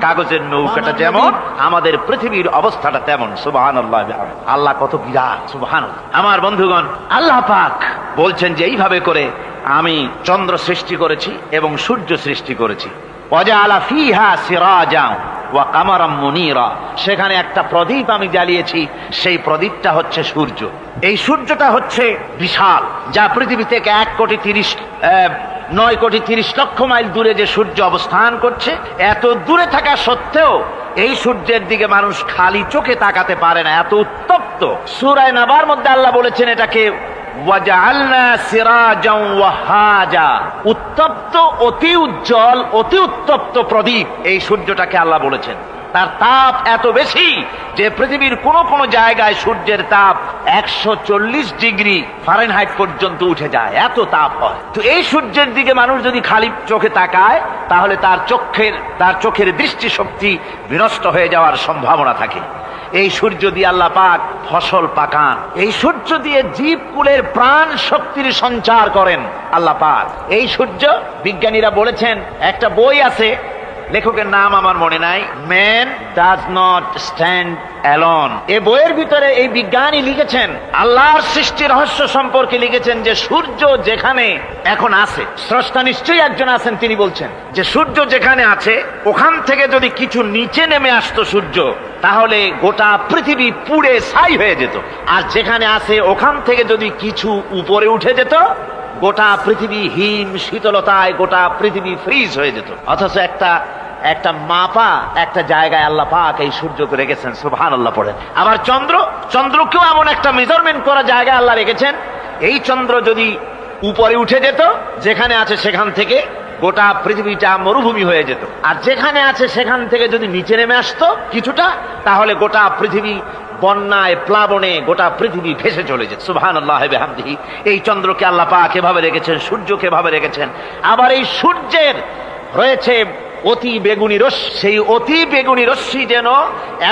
কাগজের নৌকাটা যেমন আমাদের পৃথিবীর অবস্থাটা তেমন সুবাহান আল্লাহ আল্লাহ কত বিরাট সুবাহান আমার বন্ধুগণ আল্লাহ পাক। বলছেন যে এইভাবে করে আমি চন্দ্র সৃষ্টি করেছি এবং সূর্য সৃষ্টি করেছি। ওয়াজআলা ফিহা সিরাজা ওয়া কামারাম মুনীরা। সেখানে একটা প্রদীপ আমি জ্বালিয়েছি সেই প্রদীপটা হচ্ছে সূর্য। এই সূর্যটা হচ্ছে বিশাল যা পৃথিবী থেকে এক কোটি তিরিশ নয় কোটি তিরিশ লক্ষ মাইল দূরে যে সূর্য অবস্থান করছে, এত দূরে থাকা সত্ত্বেও এই সূর্যের দিকে মানুষ খালি চোখে তাকাতে পারে না, এত উত্তপ্ত। সুরায় নাবার মধ্যে আল্লাহ বলেছেন এটাকে উত্তপ্ত, অতি উজ্জ্বল, অতি উত্তপ্ত প্রদীপ এই সূর্যটাকে আল্লাহ বলেছেন। তার তাপ এত বেশি যে পৃথিবীর কোন কোন জায়গায় সূর্যের তাপ একশো চল্লিশ ডিগ্রি ফারেনহাইট পর্যন্ত উঠে যায়, এত তাপ হয়। তো এই সূর্যের দিকে মানুষ যদি খালি চোখে তাকায়, তাহলে তার চোখের তার চোখের দৃষ্টিশক্তি বিনষ্ট হয়ে যাওয়ার সম্ভাবনা থাকে। এই সূর্য দিয়ে আল্লাহ পাক ফসল পাকান। এই সূর্য দিয়ে জীবকুলের প্রাণ শক্তির সঞ্চার করেন আল্লাহ পাক। এই সূর্য বিজ্ঞানীরা বলেছেন, একটা বই আছে লেখকের নাম আমার মনে নাই। Man does not stand alone এ বইয়ের ভিতরে এই বিজ্ঞানী লিখেছেন, আল্লাহর সৃষ্টি রহস্য সম্পর্কে লিখেছেন যে সূর্য যেখানে এখন আছে, স্রষ্টা নিশ্চয়ই একজন আছেন, তিনি বলছেন, যে সূর্য যেখানে আছে, ওখান থেকে যদি কিছু নিচে নেমে আসতো সূর্য, তাহলে গোটা পৃথিবী পুড়ে ছাই হয়ে যেত। আর যেখানে আছে, ওখান থেকে যদি কিছু উপরে উঠে যেত গোটা পৃথিবী হিম শীতলতায় গোটা পৃথিবী ফ্রিজ হয়ে যেত। অথচ একটা একটা মাপা, একটা জায়গায় আল্লাহ পাক এই সূর্যকে রেখেছেন সুবহান আল্লাহ পড়েন। আবার চন্দ্র, চন্দ্রকেও এমন একটা মেজারমেন্ট করা জায়গায় আল্লাহ রেখেছেন, এই চন্দ্র যদি উপরে উঠে যেত, যেখানে আছে সেখান থেকে গোটা পৃথিবীটা মরুভূমি হয়ে যেত। আর যেখানে আছে সেখান থেকে যদি নিচে নেমে আসতো কিছুটা, তাহলে গোটা পৃথিবী বন্যায়, প্লাবনে গোটা পৃথিবী ভেসে চলে যেত। সুবহান আল্লাহ বেহামদিহি। এই চন্দ্রকে আল্লাহ পাক এভাবে রেখেছেন, সূর্যকে এভাবে রেখেছেন। আবার এই সূর্যের রয়েছে অতি বেগুনি রশ্মি, সেই অতি বেগুনি রশ্মি যেন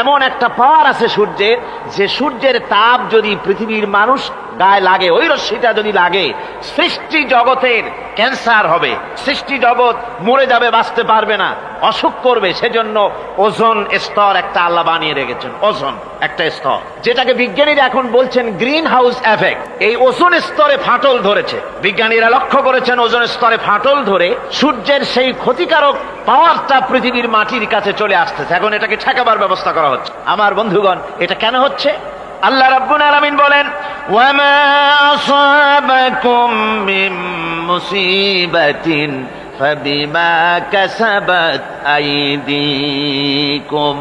এমন একটা পাওয়ার আছে সূর্যের যে সূর্যের তাপ যদি পৃথিবীর মানুষ গায়ে লাগে, ওই রশ্মিটা যদি লাগে, সৃষ্টি জগতের ক্যান্সার হবে। সৃষ্টি জগৎ মরে যাবে, বাঁচতে পারবে না। অসুখ করবে, সেজন্য ওজন স্তর একটা আল্লাহ বানিয়ে রেখেছেন। ওজন একটা স্তর। যেটাকে বিজ্ঞানীরা এখন বলছেন গ্রিন হাউস এফেক্ট। এই ওজন স্তরে ফাটল ধরেছে। বিজ্ঞানীরা লক্ষ্য করেছেন ওজন স্তরে ফাটল ধরে সূর্যের সেই ক্ষতিকারক পাওয়ারটা পৃথিবীর মাটির কাছে চলে আসতেছে। এখন এটাকে ঠেকাবার ব্যবস্থা করা হচ্ছে। আমার বন্ধুগণ, এটা কেন হচ্ছে? আল্লাহ রাব্বুল আলামিন বলেন, ওয়ামা আসাবাকুম মিন মুসিবাতিন ফাবিমা কাসাবাত আইদিকুম।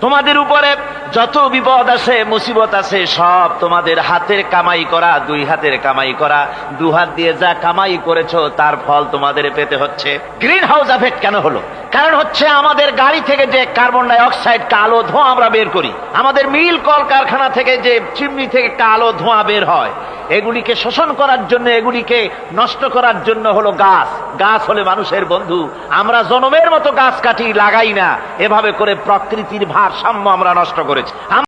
তোমাদের উপরে যত বিপদ আছে মুসিবত আছে সব তোমাদের হাতের কামাই করা, দুই হাতের কামাই করা দু হাত দিয়ে যা কামাই করেছ, তার ফল তোমাদের পেতে হচ্ছে। গ্রিন হাউস এফেক্ট কেন হলো? কারণ হচ্ছে আমাদের গাড়ি থেকে যে কার্বন ডাই অক্সাইড কালো ধোঁয়া আমরা বের করি, আমাদের মিল কল কারখানা থেকে যে চিমনি থেকে কালো ধোঁয়া বের হয়, এগুলিকে শোষণ করার জন্য, এগুলিকে নষ্ট করার জন্য হলো গাছ। গাছ হলে মানুষের বন্ধু। আমরা জনমের মতো গাছ কাটি লাগাই না। এভাবে করে প্রকৃতির ভারসাম্য আমরা নষ্ট করেছি।